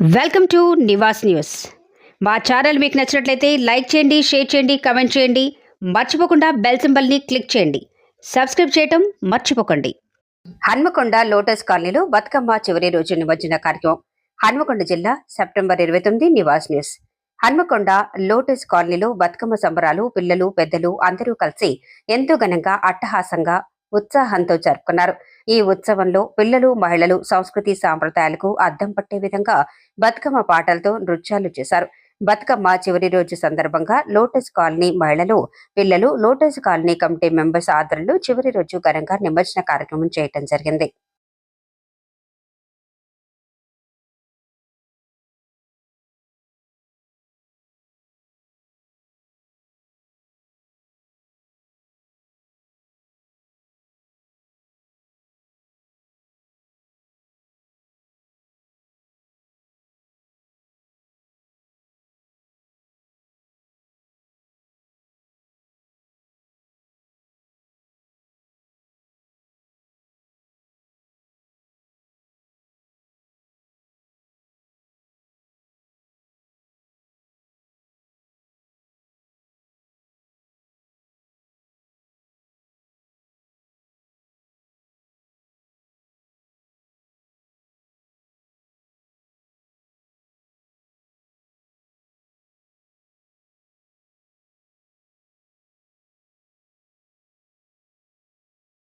Welcome to Nivas news. మా channel మీకు నచ్చినట్లయితే లైక్ చేయండి షేర్ చేయండి కమెంట్ చేయండి. మర్చిపోకుండా బెల్ సింబల్ని క్లిక్ చేయండి. సబ్స్క్రైబ్ చేయటం మర్చిపోకండి. హన్మకొండ లోటస్ కాలనీలో బతుకమ్మ చివరి రోజు నిమజ్జన కార్యక్రమం. హన్మకొండ జిల్లా సెప్టెంబర్ ఇరవై తొమ్మిది నివాస్ న్యూస్. హన్మకొండ లోటస్ కాలనీలో బతుకమ్మ సంబరాలు పిల్లలు పెద్దలు అందరూ కలిసి ఎంతో ఘనంగా అట్టహాసంగా ఉత్సాహంతో జరుపుకున్నారు. ఈ ఉత్సవంలో పిల్లలు మహిళలు సంస్కృతి సాంప్రదాయాలకు అద్దం పట్టే విధంగా బతుకమ్మ పాటలతో నృత్యాలు చేశారు. బతుకమ్మ చివరి రోజు సందర్భంగా లోటస్ కాలనీ మహిళలు పిల్లలు లోటస్ కాలనీ కమిటీ మెంబర్స్ ఆధ్వర్యంలో చివరి రోజు ఘనంగా నిమజ్జన కార్యక్రమం చేయటం జరిగింది.